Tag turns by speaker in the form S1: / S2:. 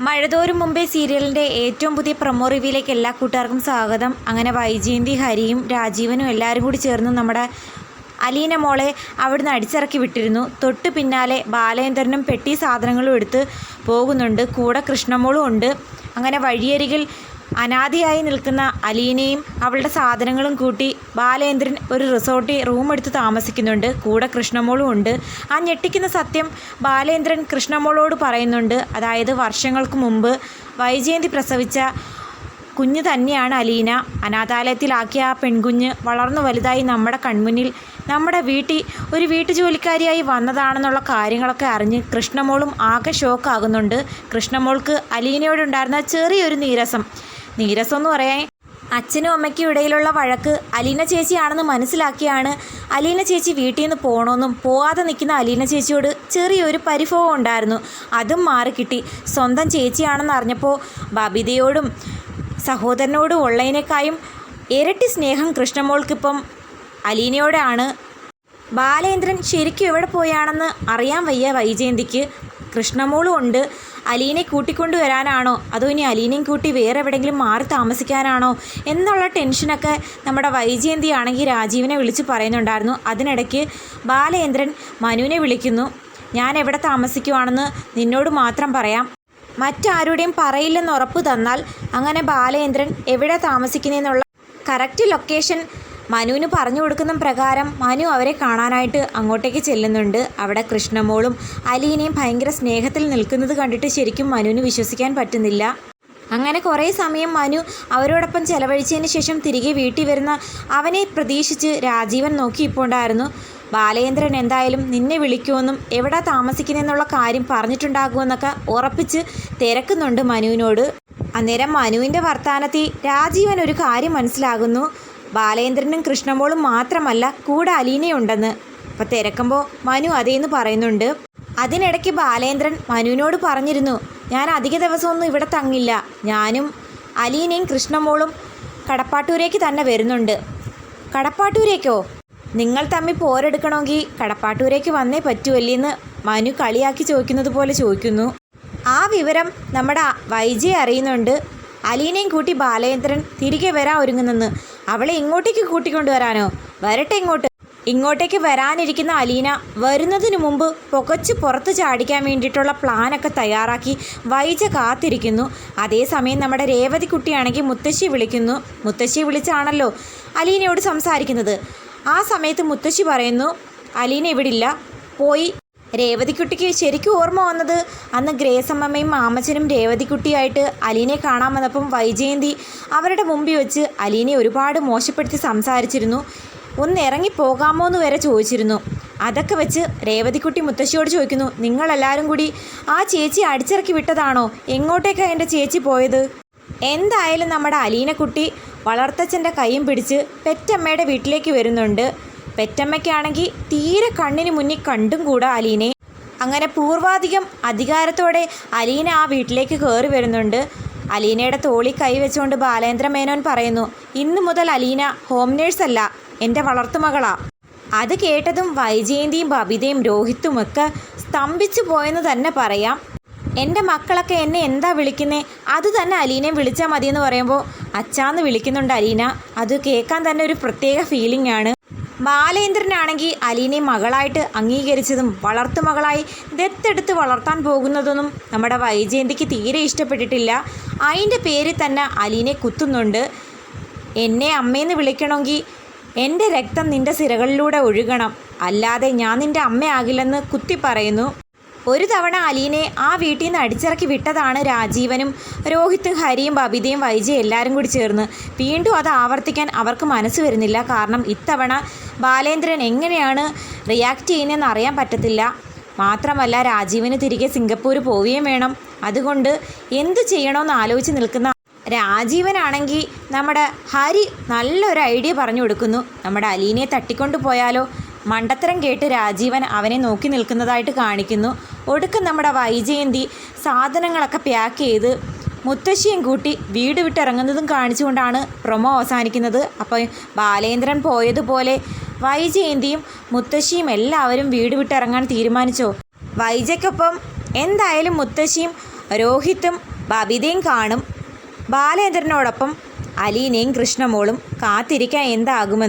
S1: മഴതോറും മുമ്പേ സീരിയലിന്റെ ഏറ്റവും പുതിയ പ്രൊമോ റിവ്യൂയിലേക്ക് എല്ലാ കൂട്ടുകാർക്കും സ്വാഗതം. അങ്ങനെ വൈജയന്തി ഹരിയും രാജീവനും എല്ലാവരും കൂടി ചേർന്ന് നമ്മുടെ അലീന മോളെ അവിടുന്ന് അടിച്ചിറക്കി വിട്ടിരുന്നു. തൊട്ട് പിന്നാലെ ബാലേന്ദ്രനും പെട്ടി സാധനങ്ങളും എടുത്ത് പോകുന്നുണ്ട്. കൂടെ കൃഷ്ണമോളും ഉണ്ട്. അങ്ങനെ വഴിയരികിൽ അനാദിയായി നിൽക്കുന്ന അലീനയും അവളുടെ സാധനങ്ങളും കൂട്ടി ബാലേന്ദ്രൻ ഒരു റിസോർട്ടിൽ റൂം എടുത്ത് താമസിക്കുന്നുണ്ട്. കൂടെ കൃഷ്ണമോളും ഉണ്ട്. ആ ഞെട്ടിക്കുന്ന സത്യം ബാലേന്ദ്രൻ കൃഷ്ണമോളോട് പറയുന്നുണ്ട്. അതായത് വർഷങ്ങൾക്ക് മുമ്പ് വൈജയന്തി പ്രസവിച്ച കുഞ്ഞ് തന്നെയാണ് അലീന. അനാഥാലയത്തിലാക്കിയ ആ പെൺകുഞ്ഞ് വളർന്നു വലുതായി നമ്മുടെ കൺമുന്നിൽ നമ്മുടെ വീട്ടിൽ ഒരു വീട്ടുജോലിക്കാരിയായി വന്നതാണെന്നുള്ള കാര്യങ്ങളൊക്കെ അറിഞ്ഞ് കൃഷ്ണമോളും ആകെ ഷോക്കാകുന്നുണ്ട് കൃഷ്ണമോൾക്ക് അലീനയോടുണ്ടായിരുന്ന ചെറിയൊരു നീരസം നീരസം എന്ന് പറയാൻ. അച്ഛനും അമ്മയ്ക്കും ഇടയിലുള്ള വഴക്ക് അലീന ചേച്ചിയാണെന്ന് മനസ്സിലാക്കിയാണ് അലീന ചേച്ചി വീട്ടിൽ നിന്ന് പോകണമെന്നും പോവാതെ നിൽക്കുന്ന അലീന ചേച്ചിയോട് ചെറിയൊരു പരിഭവം ഉണ്ടായിരുന്നു. അതും മാറിക്കിട്ടി. സ്വന്തം ചേച്ചിയാണെന്ന് അറിഞ്ഞപ്പോൾ ബബിതയോടും സഹോദരനോടും ഉള്ളതിനേക്കായും ഇരട്ടി സ്നേഹം കൃഷ്ണമോൾക്കിപ്പം അലീനയോടാണ്. ബാലേന്ദ്രൻ ശരിക്കും എവിടെ പോയാണെന്ന് അറിയാൻ വയ്യ വൈജയന്തിക്ക്. കൃഷ്ണമോളും ഉണ്ട്. അലീനെ കൂട്ടിക്കൊണ്ടു വരാനാണോ അതോ ഇനി അലീനയും കൂട്ടി വേറെ എവിടെയെങ്കിലും മാറി താമസിക്കാനാണോ? എന്നുള്ള ടെൻഷനൊക്കെ നമ്മുടെ വൈജയന്തി ആണെങ്കിൽ രാജീവിനെ വിളിച്ച് പറയുന്നുണ്ടായിരുന്നു. അതിനിടയ്ക്ക് ബാലേന്ദ്രൻ മനുവിനെ വിളിക്കുന്നു. ഞാൻ എവിടെ താമസിക്കുവാണെന്ന് നിന്നോട് മാത്രം പറയാം. മറ്റാരുടെയും പറയില്ലെന്ന് ഉറപ്പ് തന്നാൽ അങ്ങനെ ബാലേന്ദ്രൻ എവിടെ താമസിക്കുന്നതെന്നുള്ള കറക്റ്റ് ലൊക്കേഷൻ മനുവിന് പറഞ്ഞു കൊടുക്കുന്ന പ്രകാരം മനു അവരെ കാണാനായിട്ട് അങ്ങോട്ടേക്ക് ചെല്ലുന്നുണ്ട്. അവിടെ കൃഷ്ണമോളും അലീനയും ഭയങ്കര സ്നേഹത്തിൽ നിൽക്കുന്നത് കണ്ടിട്ട് ശരിക്കും മനുവിന് വിശ്വസിക്കാൻ പറ്റുന്നില്ല. അങ്ങനെ കുറേ സമയം മനു അവരോടൊപ്പം ചെലവഴിച്ചതിന് ശേഷം തിരികെ വീട്ടിൽ വരുന്ന അവനെ പ്രതീക്ഷിച്ച് രാജീവൻ നോക്കിയിപ്പോണ്ടായിരുന്നു ബാലേന്ദ്രൻ എന്തായാലും നിന്നെ വിളിക്കുമെന്നും എവിടെ താമസിക്കുന്നതെന്നുള്ള കാര്യം പറഞ്ഞിട്ടുണ്ടാകുമെന്നൊക്കെ ഉറപ്പിച്ച് തിരക്കുന്നുണ്ട് മനുവിനോട്. അന്നേരം മനുവിന്റെ വർത്തമാനത്തിൽ രാജീവൻ ഒരു കാര്യം മനസ്സിലാകുന്നു. ബാലേന്ദ്രനും കൃഷ്ണമോളും മാത്രമല്ല കൂടെ അലീനയുണ്ടെന്ന്. അപ്പം തിരക്കുമ്പോൾ മനു അതേന്ന് പറയുന്നുണ്ട്. അതിനിടയ്ക്ക് ബാലേന്ദ്രൻ മനുവിനോട് പറഞ്ഞിരുന്നു ഞാൻ അധിക ദിവസമൊന്നും ഇവിടെ തങ്ങില്ല. ഞാനും അലീനയും കൃഷ്ണമോളും കടപ്പാട്ടൂരേക്ക് തന്നെ വരുന്നുണ്ട്. കടപ്പാട്ടൂരേക്കോ? നിങ്ങൾ തമ്മിൽ പോരെടുക്കണമെങ്കിൽ കടപ്പാട്ടൂരേക്ക് വന്നേ പറ്റുമല്ലേന്ന് മനു കളിയാക്കി ചോദിക്കുന്നത് പോലെ ചോദിക്കുന്നു. ആ വിവരം നമ്മുടെ വൈജി അറിയുന്നുണ്ട്. അലീനയും കൂട്ടി ബാലേന്ദ്രൻ തിരികെ വരാൻ ഒരുങ്ങുന്നെന്ന്. അവളെ ഇങ്ങോട്ടേക്ക് കൂട്ടിക്കൊണ്ടുവരാനോ? വരട്ടെ ഇങ്ങോട്ട്. ഇങ്ങോട്ടേക്ക് വരാനിരിക്കുന്ന അലീന വരുന്നതിനു മുമ്പ് പുകച്ച് പുറത്ത് ചാടിക്കാൻ വേണ്ടിയിട്ടുള്ള പ്ലാനൊക്കെ തയ്യാറാക്കി വൈജ കാത്തിരിക്കുന്നു. അതേസമയം നമ്മുടെ രേവതി കുട്ടിയാണെങ്കിൽ മുത്തശ്ശി വിളിക്കുന്നു. മുത്തശ്ശി വിളിച്ചാണല്ലോ അലീനയോട് സംസാരിക്കുന്നത്. ആ സമയത്ത് മുത്തശ്ശി പറയുന്നു അലീന ഇവിടില്ല. പോയി രേവതിക്കുട്ടിക്ക് ശരിക്കും ഓർമ്മ വന്നത് അന്ന് ഗ്രേസമ്മയും മാമച്ചനും രേവതിക്കുട്ടിയായിട്ട് അലീനെ കാണാൻ വന്നപ്പം വൈജയന്തി അവരുടെ മുമ്പിൽ വെച്ച് അലീനെ ഒരുപാട് മോശപ്പെടുത്തി സംസാരിച്ചിരുന്നു. ഒന്ന് ഇറങ്ങി പോകാമോ എന്ന് വരെ ചോദിച്ചിരുന്നു. അതൊക്കെ വെച്ച് രേവതിക്കുട്ടി മുത്തശ്ശിയോട് ചോദിക്കുന്നു നിങ്ങളെല്ലാവരും കൂടി ആ ചേച്ചി അടിച്ചിറക്കി വിട്ടതാണോ? എങ്ങോട്ടേക്കാണ് എന്റെ ചേച്ചി പോയത്? എന്തായാലും നമ്മുടെ അലീനക്കുട്ടി വളർത്തച്ഛന്റെ കൈയും പിടിച്ച് പെറ്റമ്മയുടെ വീട്ടിലേക്ക് വരുന്നുണ്ട്. പെറ്റമ്മയ്ക്കാണെങ്കിൽ തീരെ കണ്ണിന് മുന്നിൽ കണ്ടും കൂടാ അലീനെ. അങ്ങനെ പൂർവാധികം അധികാരത്തോടെ അലീന ആ വീട്ടിലേക്ക് കയറി വരുന്നുണ്ട്. അലീനയുടെ തോളി കൈ വെച്ചുകൊണ്ട് ബാലേന്ദ്ര മേനോൻ പറയുന്നു ഇന്നു മുതൽ അലീന ഹോം നേഴ്സല്ല എന്റെ വളർത്തുമകളാ അത് കേട്ടതും വൈജയന്തിയും ബബിതയും രോഹിത്തുമൊക്കെ സ്തംഭിച്ചു പോയെന്ന് തന്നെ പറയാം. എന്റെ മക്കളൊക്കെ എന്നെ എന്താ വിളിക്കുന്നേ? അത് തന്നെ അലീനയും വിളിച്ചാൽ മതിയെന്ന് പറയുമ്പോൾ അച്ചാന്ന് വിളിക്കുന്നുണ്ട് അലീന. അത് കേൾക്കാൻ തന്നെ ഒരു പ്രത്യേക ഫീലിംഗ് ആണ്. ബാലേന്ദ്രനാണെങ്കിൽ അലീനെ മകളായിട്ട് അംഗീകരിച്ചതും വളർത്തു മകളായി ദത്തെടുത്ത് വളർത്താൻ പോകുന്നതൊന്നും നമ്മുടെ വൈജയന്തിക്ക് തീരെ ഇഷ്ടപ്പെട്ടിട്ടില്ല. അതിന്റെ പേരിൽ തന്നെ അലീനെ കുത്തുന്നുണ്ട്. എന്നെ അമ്മയെന്ന് വിളിക്കണമെങ്കിൽ എന്റെ രക്തം നിന്റെ സിരകളിലൂടെ ഒഴുകണം. അല്ലാതെ ഞാൻ നിന്റെ അമ്മയാകില്ലെന്ന് കുത്തി പറയുന്നു. ഒരു തവണ അലീനെ ആ വീട്ടിൽ നിന്ന് അടിച്ചിറക്കി വിട്ടതാണ് രാജീവനും രോഹിത്തും ഹരിയും ബബിതയും വൈജയും എല്ലാവരും കൂടി ചേർന്ന്. വീണ്ടും അത് ആവർത്തിക്കാൻ അവർക്ക് മനസ്സ് വരുന്നില്ല. കാരണം ഇത്തവണ ബാലേന്ദ്രൻ എങ്ങനെയാണ് റിയാക്ട് ചെയ്യുന്നതെന്ന് അറിയാൻ പറ്റത്തില്ല. മാത്രമല്ല രാജീവിന് തിരികെ സിംഗപ്പൂർ പോവുകയും വേണം. അതുകൊണ്ട് എന്തു ചെയ്യണമെന്ന് ആലോചിച്ച് നിൽക്കുന്ന രാജീവനാണെങ്കിൽ നമ്മുടെ ഹരി നല്ലൊരു ഐഡിയ പറഞ്ഞു കൊടുക്കുന്നു. നമ്മുടെ അലീനെ തട്ടിക്കൊണ്ടു പോയാലോ മണ്ടത്തരം കേട്ട് രാജീവൻ അവനെ നോക്കി നിൽക്കുന്നതായിട്ട് കാണിക്കുന്നു. ഒടുക്കം നമ്മുടെ വൈജയന്തി സാധനങ്ങളൊക്കെ പാക്ക് ചെയ്ത് മുത്തശ്ശിയും കൂട്ടി വീട് വിട്ടിറങ്ങുന്നതും കാണിച്ചുകൊണ്ടാണ് പ്രൊമോ അവസാനിക്കുന്നത്. അപ്പോൾ ബാലേന്ദ്രൻ പോയതുപോലെ വൈജയന്തിയും മുത്തശ്ശിയും എല്ലാവരും വീട് വിട്ടിറങ്ങാൻ തീരുമാനിച്ചോ. വൈജയ്ക്കൊപ്പം എന്തായാലും മുത്തശ്ശിയും രോഹിത്തും ബബിതയും കാണും. ബാലേന്ദ്രനോടൊപ്പം അലീനയും കൃഷ്ണമോളും കാത്തിരിക്കാൻ എന്താകുമെന്ന്